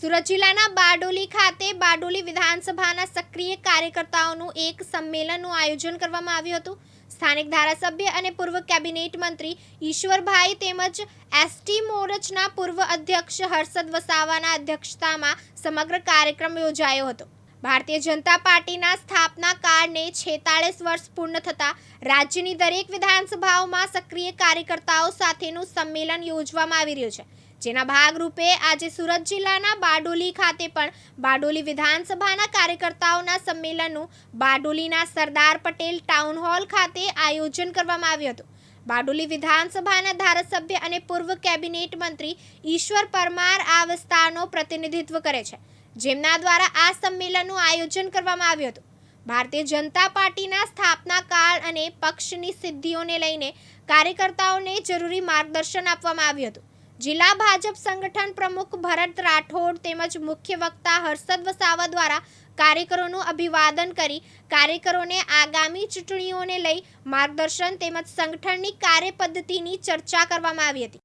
સુરત જિલ્લાના બારડોલી ખાતે બારડોલી વિધાનસભાના સક્રિય કાર્યકર્તાઓનું એક સંમેલનનું આયોજન કરવામાં આવ્યું હતું. સ્થાનિક ધારાસભ્ય અને પૂર્વ કેબિનેટ મંત્રી ઈશ્વરભાઈ તેમજ એસટી મોરચના પૂર્વ અધ્યક્ષ હર્ષદ વસાવાના અધ્યક્ષતામાં સમગ્ર કાર્યક્રમ યોજાયો હતો. ભારતીય જનતા પાર્ટીના સ્થાપના કાળને છેતાળીસ વર્ષ પૂર્ણ થતાં રાજ્યની દરેક વિધાનસભાઓમાં સક્રિય કાર્યકર્તાઓ સાથેનું સંમેલન યોજવામાં આવી રહ્યું છે. જેના ભાગરૂપે આજે સુરત જિલ્લાના બારડોલી ખાતે પણ બારડોલી વિધાનસભાના કાર્યકર્તાઓના સંમેલનનું બારડોલીના સરદાર પટેલ ટાઉન હોલ ખાતે આયોજન કરવામાં આવ્યું હતું. બારડોલી વિધાનસભાના ધારાસભ્ય અને પૂર્વ કેબિનેટ મંત્રી ઈશ્વર પરમાર આ વિસ્તારનો પ્રતિનિધિત્વ કરે છે. જેમના દ્વારા આ સંમેલનનું આયોજન કરવામાં આવ્યું હતું. ભારતીય જનતા પાર્ટીના સ્થાપના કાળ અને પક્ષની સિદ્ધિઓને લઈને કાર્યકર્તાઓને જરૂરી માર્ગદર્શન આપવામાં આવ્યું હતું. જિલ્લા ભાજપ સંગઠન પ્રમુખ ભરત રાઠોડ તેમજ મુખ્ય વક્તા હર્ષદ વસાવા દ્વારા કાર્યકરોનું અભિવાદન કરી કાર્યકરોને આગામી ચૂંટણીઓને લઈ માર્ગદર્શન તેમજ સંગઠનની કાર્યપદ્ધતિની ચર્ચા કરવામાં આવી હતી.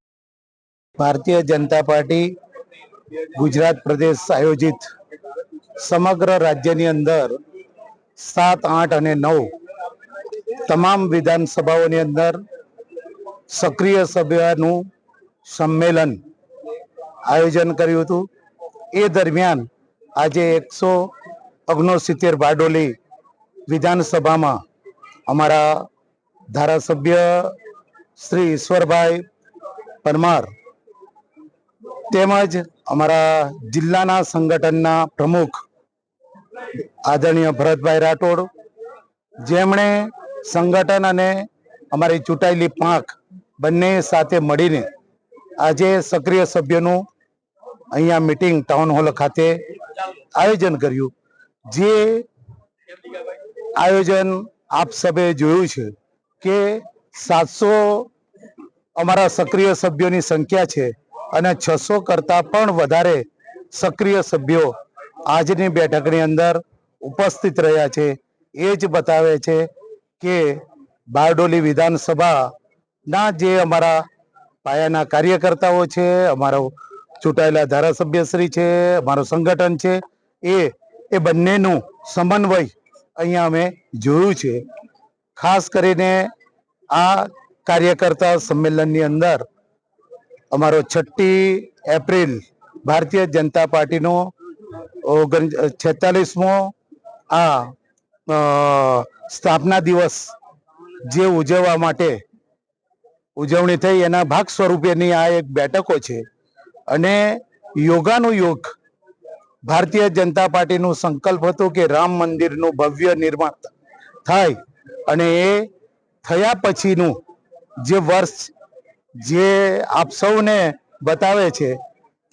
ભારતીય જનતા પાર્ટી ગુજરાત પ્રદેશ આયોજિત સમગ્ર રાજ્યની અંદર સાત, આઠ અને નવ તમામ વિધાનસભાઓની અંદર સક્રિય સભ્યનું સંમેલન આયોજન કર્યું હતું. એ દરમિયાન આજે એકસો ઓગણસિત્તેર બારડોલી વિધાનસભામાં અમારા ધારાસભ્ય શ્રી ઈશ્વરભાઈ પરમાર તેમજ અમારા જિલ્લાના સંગઠનના પ્રમુખ આદરણીય ભરતભાઈ રાઠોડ, જેમણે સંગઠન અને અમારી ચૂંટાયેલી પાંખ બંને સાથે મળીને આજે સક્રિય સભ્યનું અહીંયા મિટિંગ ટાઉન હોલ ખાતે આયોજન કર્યું. જે આયોજન આપ સભે જોયું છે કે સાતસો અમારા સક્રિય સભ્યોની સંખ્યા છે અને છસો કરતા પણ વધારે સક્રિય સભ્યો આજની બેઠકની અંદર ઉપસ્થિત રહ્યા છે. એ જ બતાવે છે કે બારડોલી વિધાનસભાના જે અમારા પાયાના કાર્યકર્તાઓ છે, અમારો ચૂંટાયેલા ધારાસભ્યશ્રી છે, અમારું સંગઠન છે, એ એ બંનેનું સમન્વય અહીંયા અમે જોયું છે. ખાસ કરીને આ કાર્યકર્તા સંમેલનની અંદર અમારો છઠ્ઠી એપ્રિલ ભારતીય જનતા પાર્ટીનો ઓગણ, છેતાલીસમો આ સ્થાપના દિવસ જે ઉજવવા માટે ઉજવણી થઈ, એના ભાગ સ્વરૂપેની આ એક બેઠકો છે. અને યોગાનું યોગ ભારતીય જનતા પાર્ટીનું સંકલ્પ હતું કે રામ મંદિરનું ભવ્ય નિર્માણ થાય. અને એ થયા પછીનું જે વર્ષ જે આપ સૌને બતાવે છે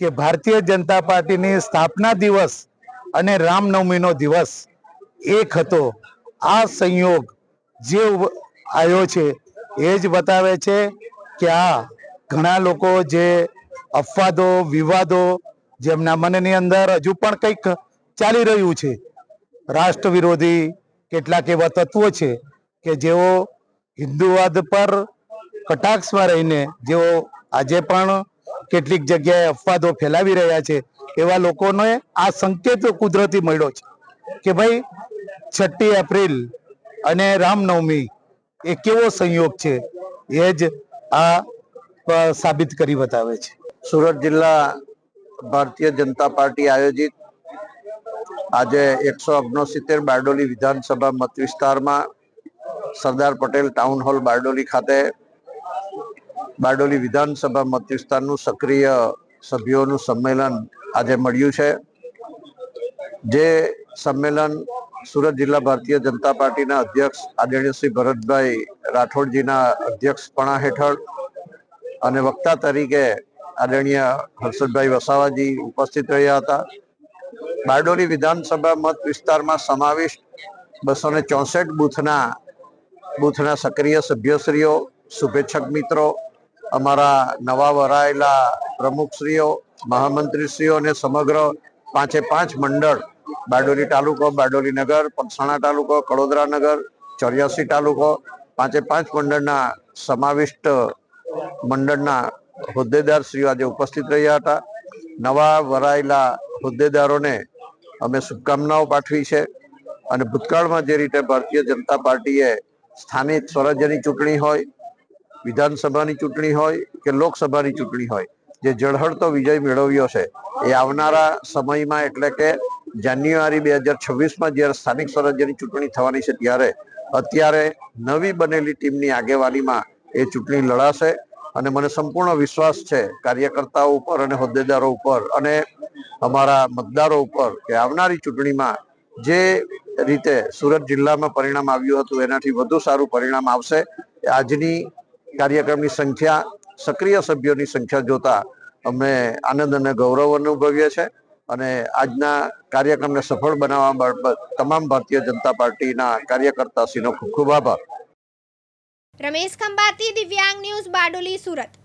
કે ભારતીય જનતા પાર્ટીની સ્થાપના દિવસ અને રામનવમીનો દિવસ એક હતો. આ સંયોગ જે આવ્યો છે એ જ બતાવે છે કે આ ઘણા લોકો જે અફવાદો, વિવાદો જેમના મનની અંદર હજુ પણ કંઈક ચાલી રહ્યું છે. રાષ્ટ્ર વિરોધી કેટલાક એવા તત્વો છે કે જેઓ હિન્દુવાદ પર કટાક્ષમાં રહીને જેઓ આજે પણ કેટલીક જગ્યાએ અફવાદો ફેલાવી રહ્યા છે, એવા લોકોને આ સંકેત કુદરતી મળ્યો છે કે ભાઈ છઠ્ઠી એપ્રિલ અને રામનવમી એ કેવો સંયોગ છે? એ જ આ સાબિત કરી બતાવે છે. સુરત જિલ્લા ભારતીય જનતા પાર્ટી આયોજિત આજે એકસો ઓગણસિત્તેર બારડોલી વિધાનસભા મત વિસ્તારમાં સરદાર પટેલ ટાઉન હોલ બારડોલી ખાતે બારડોલી વિધાનસભા મત વિસ્તારનું સક્રિય સભ્યોનું સંમેલન આજે મળ્યું છે. જે સંમેલન સુરત જિલ્લા ભારતીય જનતા પાર્ટીના અધ્યક્ષ આદરણીય શ્રી ભરતભાઈ રાઠોડજીના અધ્યક્ષપણા હેઠળ અને વક્તા તરીકે આદરણીય હર્ષદભાઈ વસાવાજી ઉપસ્થિત રહ્યા હતા. બારડોલી વિધાનસભા મત વિસ્તારમાં સમાવિષ્ટ બસો ને ચોસઠ બૂથના બૂથના સક્રિય સભ્યશ્રીઓ, શુભેચ્છક મિત્રો, અમારા નવા વરાયેલા પ્રમુખશ્રીઓ, મહામંત્રીશ્રીઓ અને સમગ્ર પાંચે પાંચ મંડળ બારડોલી તાલુકો, બારડોલી નગર પલસાણા તાલુકો, કડોદરા નગર, ચોર્યાસી તાલુકો, પાંચે પાંચ મંડળના સમાવિષ્ટ મંડળના હોદ્દેદાર શ્રીઓ આજે ઉપસ્થિત રહ્યા હતા. નવા વરાયેલા હોદ્દેદારોને અમે શુભકામનાઓ પાઠવી છે અને ભૂતકાળમાં જે રીતે ભારતીય જનતા પાર્ટીએ સ્થાનિક સ્વરાજ્યની ચૂંટણી હોય, વિધાનસભાની ચૂંટણી હોય કે લોકસભાની ચૂંટણી હોય, જે જળહળતો વિજય મેળવ્યો છે, એ આવનારા સમયમાં એટલે કે જાન્યુઆરી બે હજાર છવ્વીસમાં જ્યારે સ્થાનિક સ્વરાજ્યની ચૂંટણી થવાની છે ત્યારે અત્યારે નવી બનેલી ટીમની આગેવાનીમાં એ ચૂંટણી લડાશે અને મને સંપૂર્ણ વિશ્વાસ છે કાર્યકર્તાઓ ઉપર અને હોદ્દેદારો ઉપર અને અમારા મતદારો ઉપર કે આવનારી ચૂંટણીમાં જે રીતે સુરત જિલ્લામાં પરિણામ આવ્યું હતું એનાથી વધુ સારું પરિણામ આવશે. આજની કાર્યક્રમની સંખ્યા સક્રિય સભ્યોની સંખ્યા જોતા અમે આનંદ અને ગૌરવ અનુભવીએ છે અને આજના કાર્યક્રમને સફળ બનાવવા બાબત તમામ ભારતીય જનતા પાર્ટીના કાર્યકર્તાશ્રીનો ખૂબ ખૂબ આભાર. રમેશ ખંભાતી, દિવ્યાંગ ન્યૂઝ, બારડોલી, સુરત.